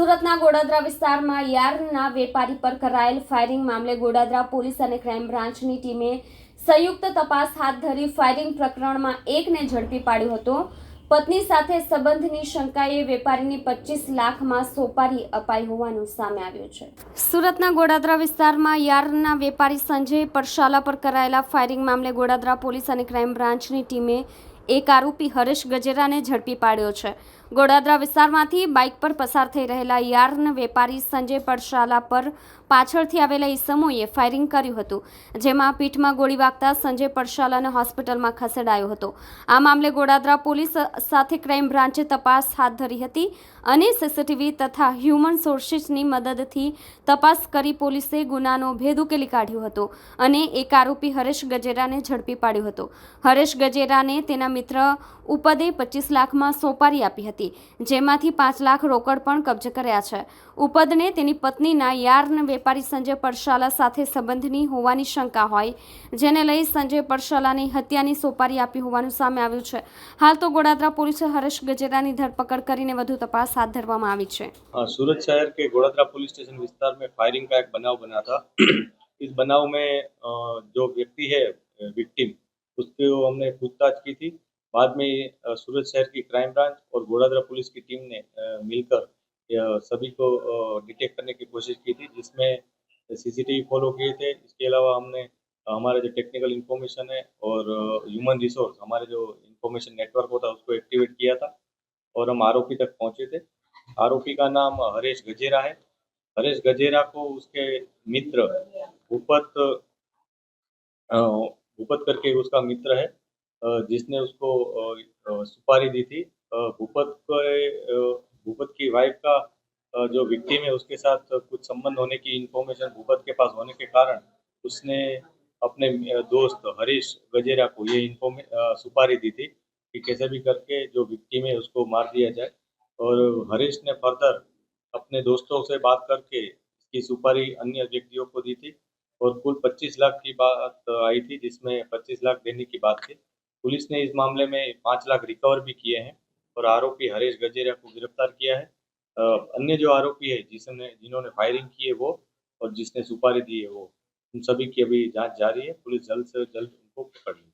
સુરતના ગોડાદરા વિસ્તારમાં યાર્નના વેપારી પર કરાયેલ ફાયરિંગ મામલે ગોડાદરા પોલીસ અને ક્રાઇમ બ્રાન્ચની ટીમે સંયુક્ત તપાસ હાથ ધરી ફાયરિંગ પ્રકરણમાં એકને ઝડપી પાડ્યો હતો. પત્ની સાથે સંબંધની શંકાએ વેપારીની પચીસ લાખમાં સોપારી અપાઈ હોવાનું સામે આવ્યું છે. સુરતના ગોડાદરા વિસ્તારમાં યાર્નના વેપારી સંજય પરશાલા પર કરાયેલા ફાયરિંગ મામલે ગોડાદરા પોલીસ અને ક્રાઇમ બ્રાન્ચની ટીમે એક આરોપી હરેશ ગજેરાને ઝડપી પાડ્યો છે. ગોડાદરા વિસ્તારમાંથી બાઇક પર પસાર થઈ રહેલા યાર્ન વેપારી સંજય પડશાલા પર પાછળથી આવેલા ઈસમોએ ફાયરિંગ કર્યું હતું, જેમાં પીઠમાં ગોળી વાગતા સંજય પડશાલાને હોસ્પિટલમાં ખસેડાયો હતો. આ મામલે ગોડાદરા પોલીસ સાથે ક્રાઇમ બ્રાન્ચે તપાસ હાથ ધરી હતી અને સીસીટીવી તથા હ્યુમન સોર્સિસની મદદથી તપાસ કરી પોલીસે ગુનાનો ભેદ ઉકેલી કાઢ્યો હતો અને એક આરોપી હરેશ ગજેરાને ઝડપી પાડ્યો હતો. હરેશ ગજેરાને તેના મિત્ર ઉપદે પચીસ લાખમાં સોપારી આપી હતી જેમાંથી પાંચ લાખ રોકડ પણ કબજે કર્યા છે ઉપદને તેની પત્નીના યાર્ન વેપારી સંજય પડશાલા સાથે સંબંધની હોવાની શંકા હોય જેને લઈ સંજય પડશાલાની હત્યાની સોપારી આપી હોવાનું સામે આવ્યું છે હાલ તો ગોડાદરા પોલીસે હરેશ ગજેરાની ધરપકડ કરીને વધુ તપાસ હાથ ધરવામાં આવી છે हाँ सूरत शहर के गोड़ादरा पुलिस स्टेशन विस्तार में फायरिंग का एक बनाव बना था इस बनाव में अ, जो व्यक्ति है विक्टिम उसको हमने पूछताछ की थी बाद में सूरत शहर की क्राइम ब्रांच और गोड़ादरा पुलिस की टीम ने मिलकर सभी को डिटेक्ट करने की कोशिश की थी, जिसमें सीसीटीवी फॉलो किए थे। इसके अलावा हमने हमारा जो टेक्निकल इन्फॉर्मेशन है और ह्यूमन रिसोर्स, हमारे जो इन्फॉर्मेशन नेटवर्क होता है, उसको एक्टिवेट किया था और हम आरोपी तक पहुँचे थे। आरोपी का नाम हरेश गजेरा है। हरेश गजेरा को उसके मित्र भूपत भूपत करके उसका मित्र है। जिसने उसको सुपारी दी थी भूपत को भूपत की वाइफ का जो विक्टिम है उसके साथ कुछ संबंध होने की इंफॉर्मेशन भूपत के पास होने के कारण उसने अपने दोस्त हरीश गजेरा को ये इन्फॉर्मे सुपारी दी थी कि कैसे भी करके जो विक्टिम है उसको मार दिया जाए। और हरीश ने फर्दर अपने दोस्तों से बात करके इसकी सुपारी अन्य व्यक्तियों को दी थी और कुल 25 लाख की बात आई थी, जिसमें 25 लाख देने की बात थी। पुलिस ने इस मामले में पाँच लाख रिकवर भी किए हैं और आरोपी हरेश गजेरिया को गिरफ़्तार किया है। अन्य जो आरोपी है, जिसने, जिन्होंने फायरिंग की है वो और जिसने सुपारी दी है वो, उन सभी की अभी जाँच जारी है। पुलिस जल्द से जल्द उनको पकड़ लेगी।